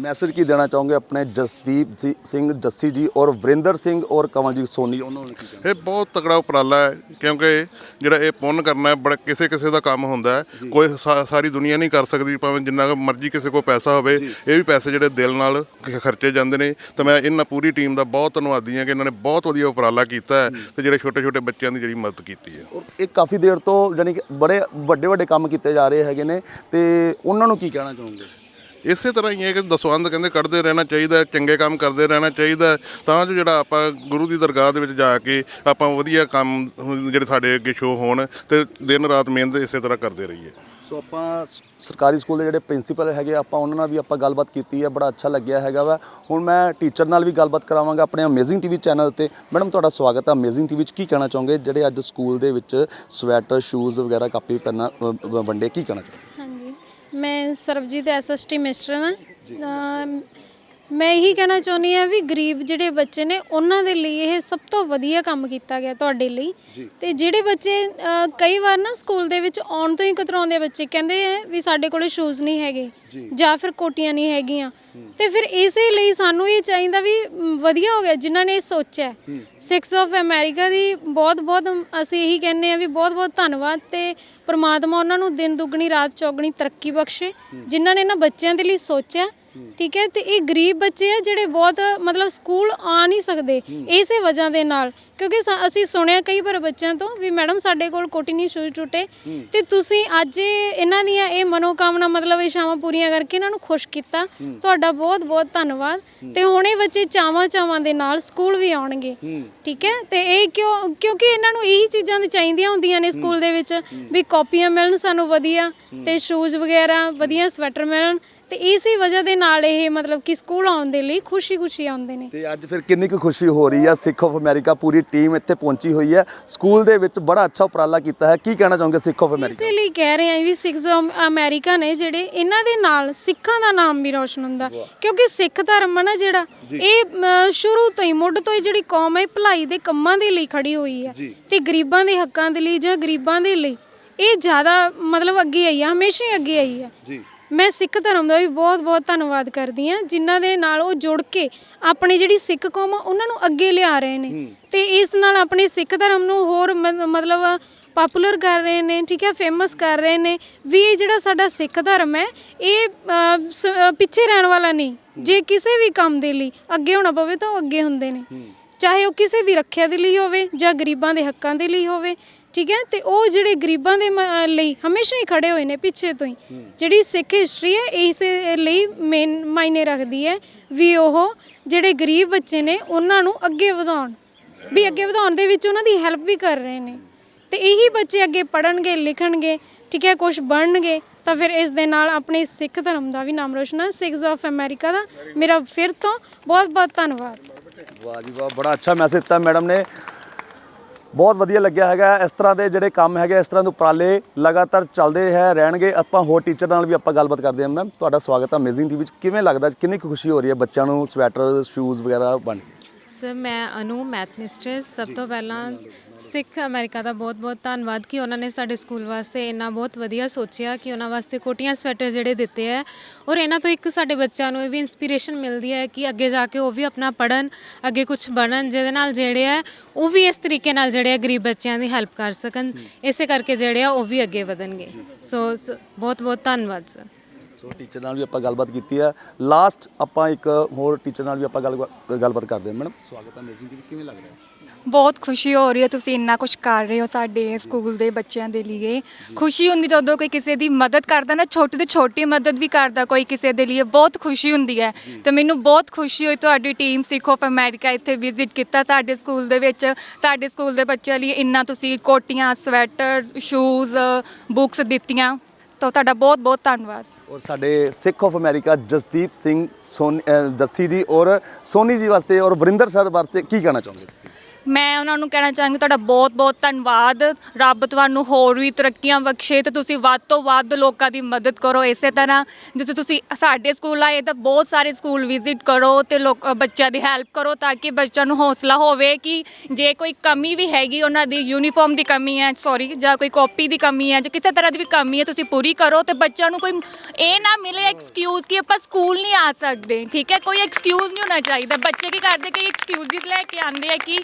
ਮੈਸੇਜ ਕੀ ਦੇਣਾ ਚਾਹੋਗੇ ਆਪਣੇ ਜਸਦੀਪ ਸਿੰਘ ਜੱਸੀ ਜੀ ਔਰ ਵਰਿੰਦਰ ਸਿੰਘ ਔਰ ਕਮਲਜੀਤ ਸੋਨੀ ਉਹਨਾਂ ਨੂੰ ਕੀ ਕਹਿਣਾ? ਇਹ ਬਹੁਤ ਤਕੜਾ ਉਪਰਾਲਾ ਹੈ ਕਿਉਂਕਿ ਜਿਹੜਾ ਇਹ ਪੁੰਨ ਕਰਨਾ ਹੈ ਬੜਾ ਕਿਸੇ ਕਿਸੇ ਦਾ ਕੰਮ ਹੁੰਦਾ ਹੈ ਕੋਈ ਸਾਰੀ ਦੁਨੀਆ ਨਹੀਂ ਕਰ ਸਕਦੀ ਭਾਵੇਂ ਜਿੰਨਾ ਮਰਜ਼ੀ ਕਿਸੇ ਕੋਲ ਪੈਸਾ ਹੋਵੇ ਇਹ ਵੀ ਪੈਸੇ ਜਿਹੜੇ ਦਿਲ ਨਾਲ ਖਰਚੇ ਜਾਂਦੇ ਨੇ ਤਾਂ ਮੈਂ ਇਹਨਾਂ ਪੂਰੀ ਟੀਮ ਦਾ ਬਹੁਤ ਧੰਨਵਾਦੀ ਹਾਂ ਕਿ ਇਹਨਾਂ ਨੇ ਬਹੁਤ ਵਧੀਆ ਉਪਰਾਲਾ ਕੀਤਾ ਹੈ ਤੇ ਜਿਹੜੇ ਛੋਟੇ ਛੋਟੇ ਬੱਚਿਆਂ ਦੀ ਜਿਹੜੀ ਮਦਦ ਕੀਤੀ ਹੈ। ਇਹ ਕਾਫੀ ਦੇਰ ਤੋਂ ਯਾਨੀ ਕਿ ਬੜੇ ਵੱਡੇ ਵੱਡੇ ਕੰਮ ਕੀਤੇ ਜਾ ਰਹੇ ਹੈਗੇ ਨੇ ਤੇ ਉਹਨਾਂ ਨੂੰ ਕੀ ਕਹਿਣਾ ਚਾਹੋਗੇ? ਇਸੇ ਤਰ੍ਹਾਂ ਹੀ ਹੈ ਕਿ ਦਸਵੰਦ ਕਹਿੰਦੇ ਕੱਢਦੇ ਰਹਿਣਾ ਚਾਹੀਦਾ ਚੰਗੇ ਕੰਮ ਕਰਦੇ ਰਹਿਣਾ ਚਾਹੀਦਾ ਤਾਂ ਜੋ ਜਿਹੜਾ ਆਪਾਂ ਗੁਰੂ ਦੀ ਦਰਗਾਹ ਦੇ ਵਿੱਚ ਜਾ ਕੇ ਆਪਾਂ ਵਧੀਆ ਕੰਮ ਜਿਹੜੇ ਸਾਡੇ ਅੱਗੇ ਸ਼ੋ ਹੋਣ ਤੇ ਦਿਨ ਰਾਤ ਮਿਹਨਤ ਇਸੇ ਤਰ੍ਹਾਂ ਕਰਦੇ ਰਹੀਏ। ਸੋ ਆਪਾਂ ਸਰਕਾਰੀ ਸਕੂਲ ਦੇ ਜਿਹੜੇ ਪ੍ਰਿੰਸੀਪਲ ਹੈਗੇ ਆਪਾਂ ਉਹਨਾਂ ਨਾਲ ਵੀ ਆਪਾਂ ਗੱਲਬਾਤ ਕੀਤੀ ਹੈ ਬੜਾ ਅੱਛਾ ਲੱਗਿਆ ਹੈਗਾ ਵਾ। ਹੁਣ ਮੈਂ ਟੀਚਰ ਨਾਲ ਵੀ ਗੱਲਬਾਤ ਕਰਾਵਾਂਗਾ ਆਪਣੇ ਅਮੇਜ਼ਿੰਗ ਟੀਵੀ ਚੈਨਲ ਉੱਤੇ। ਮੈਡਮ ਤੁਹਾਡਾ ਸਵਾਗਤ ਹੈ ਅਮੇਜ਼ਿੰਗ ਟੀਵੀ 'ਚ। ਕੀ ਕਹਿਣਾ ਚਾਹੋਗੇ? ਜਿਹੜੇ ਅੱਜ ਸਕੂਲ ਦੇ ਵਿੱਚ ਸਵੈਟਰ ਸ਼ੂਜ਼ ਵਗੈਰਾ ਕਾਪੀ ਪੈਨਾਂ ਵੰਡੇ ਕੀ ਕਹਿਣਾ ਚਾਹੋਗੇ? ਹਾਂਜੀ। ਮੈਂ ਸਰਬਜੀਤ ਐਸਐਸਟੀ ਮਿਸਟਰ ਹਾਂ। ਮੈਂ ਇਹੀ ਕਹਿਣਾ ਚਾਹੁੰਦੀ ਆ ਵੀ ਗਰੀਬ ਜਿਹੜੇ ਬੱਚੇ ਨੇ ਉਹਨਾਂ ਦੇ ਲਈ ਇਹ ਸਭ ਤੋਂ ਵਧੀਆ ਕੰਮ ਕੀਤਾ ਗਿਆ ਤੁਹਾਡੇ ਲਈ। ਤੇ ਜਿਹੜੇ ਬੱਚੇ ਅ, ਕਈ ਵਾਰ ਨਾ ਸਕੂਲ ਦੇ ਵਿੱਚ ਆਉਣ ਤੋਂ ਹੀ ਕਤਰਾਉਂਦੇ ਆ ਬੱਚੇ ਕਹਿੰਦੇ ਆ ਵੀ ਸਾਡੇ ਕੋਲੇ ਸ਼ੂਜ਼ ਨਹੀਂ ਹੈਗੇ ਜਾਂ। ਫਿਰ ਕੋਟੀਆਂ ਨਹੀਂ ਹੈਗੀਆਂ। ਤੇ ਫਿਰ ਇਸੇ ਲਈ ਸਾਨੂੰ ਇਹ ਚਾਹੀਦਾ ਵੀ ਮ, ਵਧੀਆ ਹੋ ਗਿਆ ਜਿਨ੍ਹਾਂ ਨੇ ਇਹ ਸੋਚਿਆ। ਸਿਕਸ ਆਫ ਅਮਰੀਕਾ ਦੀ ਬਹੁਤ ਬਹੁਤ ਅਸੀਂ ਇਹੀ ਕਹਿੰਦੇ ਆ ਵੀ ਬਹੁਤ ਬਹੁਤ ਧੰਨਵਾਦ ਤੇ ਪ੍ਰਮਾਤਮਾ ਉਹਨਾਂ ਨੂੰ ਦਿਨ ਦੁੱਗਣੀ ਰਾਤ ਚੌਗਣੀ ਤਰੱਕੀ ਬਖਸ਼ੇ ਜਿਨ੍ਹਾਂ ਨੇ ਇਹਨਾਂ ਬੱਚਿਆਂ ਦੇ ਲਈ ਸੋਚਿਆ ਠੀਕ ਹੈ? ਤੇ ਇਹ ਗਰੀਬ ਬੱਚੇ ਆ ਜਿਹੜੇ ਬਹੁਤ, ਮਤਲਬ ਸਕੂਲ ਆ ਨਹੀਂ ਸਕਦੇ ਇਸੇ ਵਜ੍ਹਾ ਦੇ ਨਾਲ। ਕਿਉਂਕਿ ਅਸੀਂ ਸੁਣਿਆ ਕਈ ਵਾਰ ਬੱਚਿਆਂ ਤੋਂ ਵੀ ਮੈਡਮ ਸਾਡੇ ਕੋਲ ਕੋਟੀ ਨਹੀਂ ਸ਼ੂਜ਼ ਟੁੱਟੇ ਤੇ ਤੁਸੀਂ ਅੱਜ ਇਹਨਾਂ ਦੀਆਂ ਇਹ ਮਨੋਕਾਮਨਾ, ਮਤਲਬ ਇਸ਼ਾਵਾਂ ਪੂਰੀਆਂ ਕਰਕੇ ਇਹਨਾਂ ਨੂੰ ਖੁਸ਼ ਕੀਤਾ। ਤੁਹਾਡਾ ਬਹੁਤ ਬਹੁਤ ਧੰਨਵਾਦ। ਤੇ ਹੁਣ ਇਹ ਬੱਚੇ ਚਾਵਾਂ ਚਾਵਾਂ ਦੇ ਨਾਲ ਸਕੂਲ ਵੀ ਆਉਣਗੇ। ਠੀਕ ਹੈ? ਤੇ ਇਹ ਕਿਉਂ, ਕਿਉਂਕਿ ਇਹਨਾਂ ਨੂੰ ਇਹੀ ਚੀਜ਼ਾਂ ਦੀ ਚਾਹੀਦੀਆਂ ਹੁੰਦੀਆਂ ਨੇ ਸਕੂਲ ਦੇ ਵਿੱਚ ਵੀ ਕਾਪੀਆਂ ਮਿਲਣ ਸਾਨੂੰ ਵਧੀਆ ਤੇ ਸ਼ੂਜ਼ ਵਗੈਰਾ, ਵਧੀਆ ਸਵੈਟਰ ਮਿਲਣ। ਤੇ ਇਸੇ ਵਜ੍ਹਾ ਦੇ ਨਾਲ ਇਹ ਮਤਲਬ ਕਿ ਸਕੂਲ ਆਉਣ ਦੇ ਲਈ ਖੁਸ਼ੀ-ਖੁਸ਼ੀ ਆਉਂਦੇ ਨੇ। ਤੇ ਅੱਜ ਫਿਰ ਕਿੰਨੀ ਕੁ ਖੁਸ਼ੀ ਹੋ ਰਹੀ ਹੈ ਸਿੱਖ ਆਫ ਅਮਰੀਕਾ ਪੂਰੀ ਟੀਮ ਇੱਥੇ ਪਹੁੰਚੀ ਹੋਈ ਹੈ ਸਕੂਲ ਦੇ ਵਿੱਚ ਬੜਾ ਅੱਛਾ ਉਪਰਾਲਾ ਕੀਤਾ ਹੈ। ਕੀ ਕਹਿਣਾ ਚਾਹੋਗੇ ਸਿੱਖ ਆਫ ਅਮਰੀਕਾ ਇਸੇ ਲਈ ਕਹਿ ਰਹੇ ਆ ਵੀ ਸਿੱਖਸ ਅਮਰੀਕਾ ਨੇ ਜਿਹੜੇ ਇਹਨਾਂ ਦੇ ਨਾਲ ਸਿੱਖਾਂ ਦਾ ਨਾਮ ਵੀ ਰੋਸ਼ਨ ਹੁੰਦਾ। ਕਿਉਂਕਿ ਸਿੱਖ ਧਰਮ ਆ ਨਾ ਜਿਹੜਾ ਇਹ ਸ਼ੁਰੂ ਤੋਂ ਹੀ ਮੁੱਢ ਤੋਂ ਹੀ ਜਿਹੜੀ ਕੌਮ ਹੈ ਭਲਾਈ ਦੇ ਕੰਮਾਂ ਦੇ ਲਈ ਖੜੀ ਹੋਈ ਹੈ ਤੇ ਗਰੀਬਾਂ ਦੇ ਹੱਕਾਂ ਦੇ ਲਈ ਜਾਂ ਗਰੀਬਾਂ ਦੇ ਲਈ ਇਹ ਜ਼ਿਆਦਾ ਮਤਲਬ ਅੱਗੇ ਆਈ ਆ ਹਮੇਸ਼ਾ ਹੀ ਅੱਗੇ ਆਈ ਆ। ਜੀ। ਮੈਂ ਸਿੱਖ ਧਰਮ ਦਾ ਵੀ ਬਹੁਤ-ਬਹੁਤ ਧੰਨਵਾਦ ਕਰਦੀ ਆ ਜਿਨ੍ਹਾਂ ਦੇ ਨਾਲ ਉਹ ਜੁੜ ਕੇ ਆਪਣੀ ਜਿਹੜੀ ਸਿੱਖ ਕੌਮ ਆ ਉਹਨਾਂ ਨੂੰ ਅੱਗੇ ਲਿਆ ਰਹੇ ਨੇ। ਤੇ ਇਸ ਨਾਲ ਆਪਣੇ ਸਿੱਖ ਧਰਮ ਨੂੰ ਹੋਰ ਮਤਲਬ ਪਪੂਲਰ ਕਰ ਰਹੇ ਨੇ ਠੀਕ ਹੈ ਫੇਮਸ ਕਰ ਰਹੇ ਨੇ। ਵੀ ਇਹ ਜਿਹੜਾ ਸਾਡਾ ਸਿੱਖ ਧਰਮ ਹੈ ਇਹ ਪਿੱਛੇ ਰਹਿਣ ਵਾਲਾ ਨਹੀਂ। ਜੇ ਕਿਸੇ ਵੀ ਕੰਮ ਦੇ ਲਈ ਅੱਗੇ ਹੋਣਾ ਪਵੇ ਤਾਂ ਉਹ ਅੱਗੇ ਹੁੰਦੇ ਨੇ। ਚਾਹੇ ਉਹ ਕਿਸੇ ਦੀ ਰੱਖਿਆ ਦੇ ਲਈ ਹੋਵੇ ਜਾਂ ਗਰੀਬਾਂ ਦੇ ਹੱਕਾਂ ਦੇ ਲਈ ਹੋਵੇ। ਠੀਕ ਹੈ? ਤੇ ਉਹ ਜਿਹੜੇ ਗਰੀਬਾਂ ਦੇ ਮ- ਲਈ ਹਮੇਸ਼ਾ ਹੀ ਖੜੇ ਹੋਏ ਨੇ ਪਿੱਛੇ ਤੋਂ ਹੀ। ਜਿਹੜੀ ਸਿੱਖ ਹਿਸਟਰੀ ਹੈ ਇਸੇ ਲਈ ਮੇਨ ਮਾਇਨੇ ਰੱਖਦੀ ਹੈ ਵੀ ਉਹ ਜਿਹੜੇ ਗਰੀਬ ਬੱਚੇ ਨੇ ਉਹਨਾਂ ਨੂੰ ਅੱਗੇ ਵਧਾਉਣ। ਵੀ ਅੱਗੇ ਵਧਾਉਣ ਦੇ ਵਿੱਚ ਉਹਨਾਂ ਦੀ ਹੈਲਪ ਵੀ ਕਰ ਰਹੇ ਨੇ। ਤੇ ਇਹੀ ਬੱਚੇ ਅੱਗੇ ਪੜਨਗੇ ਲਿਖਣਗੇ ਠੀਕ ਹੈ? ਕੁਝ ਬਣਨਗੇ ਤਾਂ ਫਿਰ ਇਸ ਦੇ ਨਾਲ ਆਪਣੇ ਸਿੱਖ ਧਰਮ ਦਾ ਵੀ ਨਾਮ ਰੋਸ਼ਨ। ਹੈ ਸਿੱਖਸ ਆਫ ਅਮਰੀਕਾ ਦਾ ਮੇਰਾ ਫਿਰ ਤੋਂ ਬਹੁਤ ਬਹੁਤ ਧੰਨਵਾਦ। ਵਾਹ ਜੀ ਵਾਹ ਬੜਾ ਅੱਛਾ ਮੈਸੇਜ ਦਿੱਤਾ ਮੈਡਮ ਨੇ। ਬਹੁਤ ਵਧੀਆ ਲੱਗਿਆ ਹੈਗਾ। ਇਸ ਤਰ੍ਹਾਂ ਦੇ ਜਿਹੜੇ ਕੰਮ ਹੈਗੇ, ਇਸ ਤਰ੍ਹਾਂ ਦੇ ਉਪਰਾਲੇ ਲਗਾਤਾਰ ਚੱਲਦੇ ਹੈ ਰਹਿਣਗੇ। ਆਪਾਂ ਹੋਰ ਟੀਚਰ ਨਾਲ ਵੀ ਆਪਾਂ ਗੱਲਬਾਤ ਕਰਦੇ ਹਾਂ। ਮੈਮ ਤੁਹਾਡਾ ਸਵਾਗਤ ਹੈ। ਅਮੇਜ਼ਿੰਗ ਟੀਵੀ 'ਚ ਕਿਵੇਂ ਲੱਗਦਾ? ਕਿੰਨੀ ਕੁ ਖੁਸ਼ੀ ਹੋ ਰਹੀ ਹੈ ਬੱਚਿਆਂ ਨੂੰ? ਸਵੈਟਰ ਸ਼ੂਜ਼ ਵਗੈਰਾ ਬਣ ਕੇ? ਸਰ ਮੈਂ ਅਨੂ ਮੈਥ ਮਿਸਟਰਸ ਸਭ ਤੋਂ ਪਹਿਲਾਂ ਸਿੱਖ ਅਮਰੀਕਾ ਦਾ ਬਹੁਤ-ਬਹੁਤ ਧੰਨਵਾਦ ਕਿ ਉਹਨਾਂ ਨੇ ਸਾਡੇ ਸਕੂਲ ਵਾਸਤੇ ਇੰਨਾ ਬਹੁਤ ਵਧੀਆ ਸੋਚਿਆ ਕਿ ਉਹਨਾਂ ਵਾਸਤੇ ਕੋਟੀਆਂ ਸਵੈਟਰ ਜਿਹੜੇ ਦਿੱਤੇ ਹੈ। ਔਰ ਇਹਨਾਂ ਤੋਂ ਇੱਕ ਸਾਡੇ ਬੱਚਿਆਂ ਨੂੰ ਇਹ ਵੀ ਇਨਸਪੀਰੇਸ਼ਨ ਮਿਲਦੀ ਹੈ ਕਿ ਅੱਗੇ ਜਾ ਕੇ ਉਹ ਵੀ ਆਪਣਾ ਪੜਨ ਅੱਗੇ ਕੁਝ ਬਣਨ ਜਿਹਦੇ ਨਾਲ ਜਿਹੜੇ ਹੈ ਉਹ ਵੀ ਇਸ ਤਰੀਕੇ ਨਾਲ ਜਿਹੜੇ ਆ ਗਰੀਬ ਬੱਚਿਆਂ ਦੀ ਹੈਲਪ ਕਰ ਸਕਣ। ਇਸੇ ਕਰਕੇ ਜਿਹੜੇ ਆ ਉਹ ਵੀ ਅੱਗੇ ਵਧਣਗੇ। ਸੋ ਬਹੁਤ-ਬਹੁਤ ਧੰਨਵਾਦ ਸਰ ਸੋ ਟੀਚਰ ਨਾਲ ਵੀ ਆਪਾਂ ਗੱਲਬਾਤ ਕੀਤੀ ਹੈ ਲਾਸਟ ਆਪਾਂ ਇੱਕ ਹੋਰ ਟੀਚਰ ਨਾਲ ਵੀ ਆਪਾਂ ਗੱਲ ਗੱਲਬਾਤ ਕਰਦੇ ਹਾਂ। ਮੈਡਮ ਸਵਾਗਤ ਹੈ ਅਮੇਜ਼ਿੰਗ ਟੀਵੀ ਕਿਵੇਂ ਲੱਗ ਰਿਹਾ? ਬਹੁਤ ਖੁਸ਼ੀ ਹੋ ਰਹੀ ਹੈ। ਤੁਸੀਂ ਇੰਨਾ ਕੁਝ ਕਰ ਰਹੇ ਹੋ ਸਾਡੇ ਸਕੂਲ ਦੇ ਬੱਚਿਆਂ ਦੇ ਲਈ ਖੁਸ਼ੀ ਹੁੰਦੀ ਜਦੋਂ ਕੋਈ ਕਿਸੇ ਦੀ ਮਦਦ ਕਰਦਾ ਨਾ ਛੋਟੀ ਤੋਂ ਛੋਟੀ ਮਦਦ ਵੀ ਕਰਦਾ ਕੋਈ ਕਿਸੇ ਦੇ ਲਈ ਬਹੁਤ ਖੁਸ਼ੀ ਹੁੰਦੀ ਹੈ। ਤੇ ਮੈਨੂੰ ਬਹੁਤ ਖੁਸ਼ੀ ਹੋਈ। ਤੁਹਾਡੀ ਟੀਮ ਸਿੱਖ ਆਫ ਅਮਰੀਕਾ ਇੱਥੇ ਵਿਜ਼ਿਟ ਕੀਤਾ ਸਾਡੇ ਸਕੂਲ ਦੇ ਵਿੱਚ। ਸਾਡੇ ਸਕੂਲ ਦੇ ਬੱਚਿਆਂ ਲਈ ਇੰਨਾ ਤੁਸੀਂ ਕੋਟੀਆਂ ਸਵੈਟਰ ਸ਼ੂਜ਼ ਬੁੱਕਸ ਦਿੱਤੀਆਂ। ਤਾਂ ਤੁਹਾਡਾ ਬਹੁਤ ਬਹੁਤ ਧੰਨਵਾਦ। ਔਰ ਸਾਡੇ ਸਿੱਖ ਆਫ ਅਮਰੀਕਾ ਜਸਦੀਪ ਸਿੰਘ ਸੋਨੀ ਜੱਸੀ ਜੀ ਔਰ ਸੋਨੀ ਜੀ ਵਾਸਤੇ ਔਰ ਵਰਿੰਦਰ ਸਰ ਵਾਸਤੇ ਕੀ ਕਹਿਣਾ ਚਾਹੋਗੇ ਤੁਸੀਂ? ਮੈਂ ਉਹਨਾਂ ਨੂੰ ਕਹਿਣਾ ਚਾਹਾਂਗੀ, ਤੁਹਾਡਾ ਬਹੁਤ ਬਹੁਤ ਧੰਨਵਾਦ। ਰੱਬ ਤੁਹਾਨੂੰ ਹੋਰ ਵੀ ਤਰੱਕੀਆਂ ਬਖਸ਼ੇ ਤੇ ਤੁਸੀਂ ਵੱਧ ਤੋਂ ਵੱਧ ਲੋਕਾਂ ਦੀ ਮਦਦ ਕਰੋ ਇਸੇ ਤਰ੍ਹਾਂ। ਜਿਵੇਂ ਤੁਸੀਂ ਸਾਡੇ ਸਕੂਲ ਆਏ ਤਾਂ ਬਹੁਤ ਸਾਰੇ ਸਕੂਲ ਵਿਜ਼ਿਟ ਕਰੋ ਤੇ ਲੋਕ ਬੱਚਿਆਂ ਦੀ ਹੈਲਪ ਕਰੋ ਤਾਂ ਕਿ ਬੱਚਿਆਂ ਨੂੰ ਹੌਸਲਾ ਹੋਵੇ ਕਿ ਜੇ ਕੋਈ ਕਮੀ ਵੀ ਹੈਗੀ ਉਹਨਾਂ ਦੀ ਯੂਨੀਫਾਰਮ ਦੀ ਕਮੀ ਹੈ ਸੌਰੀ ਜਾਂ ਕੋਈ ਕਾਪੀ ਦੀ ਕਮੀ ਹੈ ਜਾਂ ਕਿਸੇ ਤਰ੍ਹਾਂ ਦੀ ਵੀ ਕਮੀ ਹੈ, ਤੁਸੀਂ ਪੂਰੀ ਕਰੋ ਤੇ ਬੱਚਿਆਂ ਨੂੰ ਕੋਈ ਇਹ ਨਾ ਮਿਲੇ ਐਕਸਕਿਊਜ਼ ਕਿ ਆਪਾਂ ਸਕੂਲ ਨਹੀਂ ਆ ਸਕਦੇ, ਠੀਕ ਹੈ? ਕੋਈ ਐਕਸਕਿਊਜ਼ ਨਹੀਂ ਹੋਣਾ ਚਾਹੀਦਾ। ਬੱਚੇ ਕੀ ਕਰਦੇ ਕਿ ਐਕਸਕਿਊਜ਼ਸ ਲੈ ਕੇ ਆਉਂਦੇ ਆ ਕਿ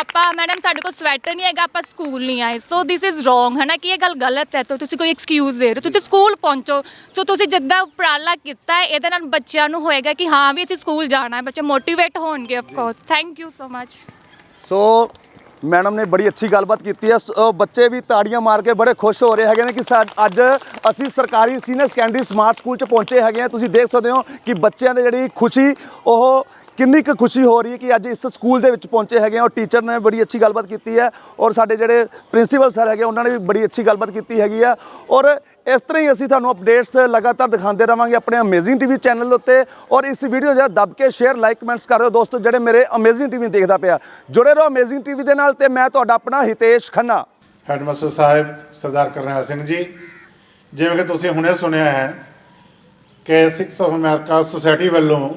ਆਪਾਂ ਮੈਡਮ, ਸਾਡੇ ਕੋਲ ਸਵੈਟਰ ਨਹੀਂ ਹੈਗਾ, ਆਪਾਂ ਸਕੂਲ ਨਹੀਂ ਆਏ। ਸੋ ਥਿਸ ਇਜ਼ ਰੋਂਗ ਹੈ ਨਾ ਕਿ ਇਹ ਗੱਲ ਗਲਤ ਹੈ? ਤਾਂ ਤੁਸੀਂ ਕੋਈ ਐਕਸਕਿਊਜ਼ ਦੇ ਰਹੇ ਹੋ। ਤੁਸੀਂ ਸਕੂਲ ਪਹੁੰਚੋ। ਸੋ ਤੁਸੀਂ ਜਿੱਦਾਂ ਉਪਰਾਲਾ ਕੀਤਾ ਹੈ, ਇਹਦੇ ਨਾਲ ਬੱਚਿਆਂ ਨੂੰ ਹੋਏਗਾ ਕਿ ਹਾਂ ਵੀ ਅਸੀਂ ਸਕੂਲ ਜਾਣਾ ਹੈ। ਬੱਚੇ ਮੋਟੀਵੇਟ ਹੋਣਗੇ of course thank you so much so madam ਨੇ ਬੜੀ ਅੱਛੀ ਗੱਲਬਾਤ ਕੀਤੀ ਹੈ। ਸੋ ਬੱਚੇ ਵੀ ਤਾੜੀਆਂ ਮਾਰ ਕੇ ਬੜੇ ਖੁਸ਼ ਹੋ ਰਹੇ ਹੈਗੇ ਨੇ ਕਿ ਸਾ- ਅੱਜ ਅਸੀਂ ਸਰਕਾਰੀ ਸੀਨੀਅਰ ਸੈਕੰਡਰੀ ਸਮਾਰਟ ਸਕੂਲ 'ਚ ਪਹੁੰਚੇ ਹੈਗੇ ਹਾਂ। ਤੁਸੀਂ ਦੇਖ ਸਕਦੇ ਹੋ ਕਿ ਬੱਚਿਆਂ ਦੀ ਜਿਹੜੀ ਖੁਸ਼ੀ, ਉਹ ਕਿੰਨੀ ਕੁ ਖੁਸ਼ੀ ਹੋ ਰਹੀ ਹੈ ਕਿ ਅੱਜ ਇਸ ਸਕੂਲ ਦੇ ਵਿੱਚ ਪਹੁੰਚੇ ਹੈਗੇ ਹਾਂ ਔਰ ਟੀਚਰ ਨੇ ਬੜੀ ਅੱਛੀ ਗੱਲਬਾਤ ਕੀਤੀ ਹੈ ਔਰ ਸਾਡੇ ਜਿਹੜੇ ਪ੍ਰਿੰਸੀਪਲ ਸਰ ਹੈਗੇ ਉਹਨਾਂ ਨੇ ਵੀ ਬੜੀ ਅੱਛੀ ਗੱਲਬਾਤ ਕੀਤੀ ਹੈਗੀ ਆ। ਔਰ ਇਸ ਤਰ੍ਹਾਂ ਹੀ ਅਸੀਂ ਤੁਹਾਨੂੰ ਅਪਡੇਟਸ ਲਗਾਤਾਰ ਦਿਖਾਉਂਦੇ ਰਵਾਂਗੇ ਆਪਣੇ ਅਮੇਜ਼ਿੰਗ ਟੀਵੀ ਚੈਨਲ ਦੇ ਉੱਤੇ ਔਰ ਇਸ ਵੀਡੀਓ ਜਿਹੜਾ ਦੱਬ ਕੇ ਸ਼ੇਅਰ ਲਾਈਕ ਕਮੈਂਟਸ ਕਰ ਦਿਓ ਦੋਸਤੋ, ਜਿਹੜੇ ਮੇਰੇ ਅਮੇਜ਼ਿੰਗ ਟੀਵੀ ਦੇਖਦਾ ਪਿਆ। ਜੁੜੇ ਰਹੋ ਅਮੇਜ਼ਿੰਗ ਟੀਵੀ ਦੇ ਨਾਲ ਤੇ ਮੈਂ ਤੁਹਾਡਾ ਆਪਣਾ ਹਿਤੇਸ਼ ਖੰਨਾ। ਹੈਡਮਾਸਟਰ ਸਾਹਿਬ, ਸਰਦਾਰ ਕਰਨੈਲ ਸਿੰਘ ਜੀ, ਜਿਵੇਂ ਕਿ ਤੁਸੀਂ ਹੁਣੇ ਸੁਣਿਆ ਹੈ ਕਿ ਸਿਕਸ ਆਫ ਅਮਰੀਕਾ ਸੁਸਾਇਟੀ ਵੱਲੋਂ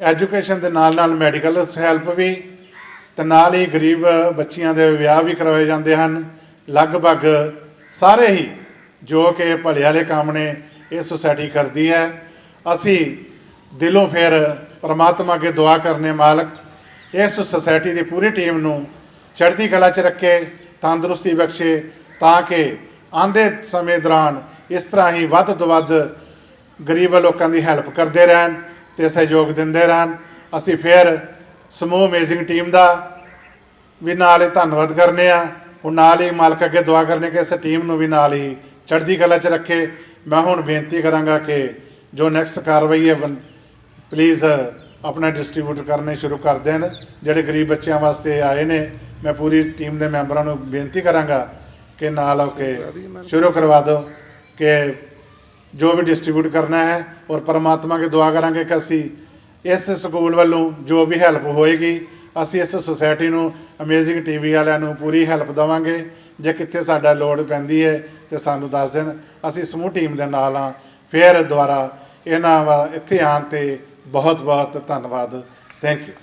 ਐਜੂਕੇਸ਼ਨ ਦੇ ਨਾਲ ਨਾਲ ਮੈਡੀਕਲ ਹੈਲਪ ਵੀ ਤੇ ਨਾਲ ਹੀ ਗਰੀਬ ਬੱਚੀਆਂ ਦੇ ਵਿਆਹ ਵੀ ਕਰਵਾਏ ਜਾਂਦੇ ਹਨ। ਲਗਭਗ ਸਾਰੇ ਹੀ ਜੋ ਕਿ ਭਲੇ ਵਾਲੇ ਕੰਮ ਨੇ, ਇਹ ਸੁਸਾਇਟੀ ਕਰਦੀ ਹੈ। ਅਸੀਂ ਦਿਲੋਂ ਫਿਰ ਪਰਮਾਤਮਾ ਅੱਗੇ ਦੁਆ ਕਰਨੇ ਮਾਲਕ, ਇਸ ਸੁਸਾਇਟੀ ਦੀ ਪੂਰੀ ਟੀਮ ਨੂੰ ਚੜ੍ਹਦੀ ਕਲਾ 'ਚ ਰੱਖੇ, ਤੰਦਰੁਸਤੀ ਬਖਸ਼ੇ, ਤਾਂ ਕਿ ਆਂਦੇ ਸਮੇਂ ਦੌਰਾਨ ਇਸ ਤਰ੍ਹਾਂ ਹੀ ਵੱਧ ਤੋਂ ਵੱਧ ਗਰੀਬ ਲੋਕਾਂ ਦੀ ਹੈਲਪ ਕਰਦੇ ਰਹਿਣ। ਤੇ ਸਹਿਯੋਗ ਦਿੰਦੇ ਰਹਿਣ। ਅਸੀਂ ਫਿਰ ਸਮੂਹ ਅਮੇਜ਼ਿੰਗ ਟੀਮ ਦਾ ਵੀ ਨਾਲ ਹੀ ਧੰਨਵਾਦ ਕਰਨੇ ਆ। ਉਹ ਨਾਲ ਹੀ ਮਾਲਕ ਅੱਗੇ ਦੁਆ ਕਰਨੇ ਕਿ ਇਸ ਟੀਮ ਨੂੰ ਵੀ ਨਾਲ ਹੀ ਚੜ੍ਹਦੀ ਕਲਾ 'ਚ ਰੱਖੇ। ਮੈਂ ਹੁਣ ਬੇਨਤੀ ਕਰਾਂਗਾ ਕਿ ਜੋ ਨੈਕਸਟ ਕਾਰਵਾਈ ਹੈ ਬੰ- ਪਲੀਜ਼ ਆਪਣਾ ਡਿਸਟ੍ਰੀਬਿਊਟ ਕਰਨੇ ਸ਼ੁਰੂ ਕਰ ਦੇਣ। ਜਿਹੜੇ ਗਰੀਬ ਬੱਚਿਆਂ ਵਾਸਤੇ ਆਏ ਨੇ, ਮੈਂ ਪੂਰੀ ਟੀਮ ਦੇ ਮੈਂਬਰਾਂ ਨੂੰ ਬੇਨਤੀ ਕਰਾਂਗਾ ਕਿ ਨਾਲ ਆ ਕੇ ਸ਼ੁਰੂ ਕਰਵਾ ਦਿਓ ਕਿ ਜੋ ਵੀ ਡਿਸਟ੍ਰੀਬਿਊਟ ਕਰਨਾ ਹੈ ਔਰ ਪਰਮਾਤਮਾ ਕੇ ਦੁਆ ਕਰਾਂਗੇ ਕਿ ਅਸੀਂ ਇਸ ਸਕੂਲ ਵੱਲੋਂ ਜੋ ਵੀ ਹੈਲਪ ਹੋਏਗੀ, ਅਸੀਂ ਇਸ ਸੁਸਾਇਟੀ ਨੂੰ ਅਮੇਜ਼ਿੰਗ ਟੀਵੀ ਵਾਲਿਆਂ ਨੂੰ ਪੂਰੀ ਹੈਲਪ ਦੇਵਾਂਗੇ। ਜੇ ਕਿੱਥੇ ਸਾਡਾ ਲੋੜ ਪੈਂਦੀ ਹੈ ਤੇ ਸਾਨੂੰ ਦੱਸ ਦੇਣ। ਅਸੀਂ ਸਮੂਹ ਟੀਮ ਦੇ ਨਾਲ ਆ ਫਿਰ ਦੁਆਰਾ ਇਹਨਾਂ ਵਾ ਇੱਥੇ ਆਉਣ ਤੇ ਬਹੁਤ ਬਹੁਤ ਧੰਨਵਾਦ। Thank you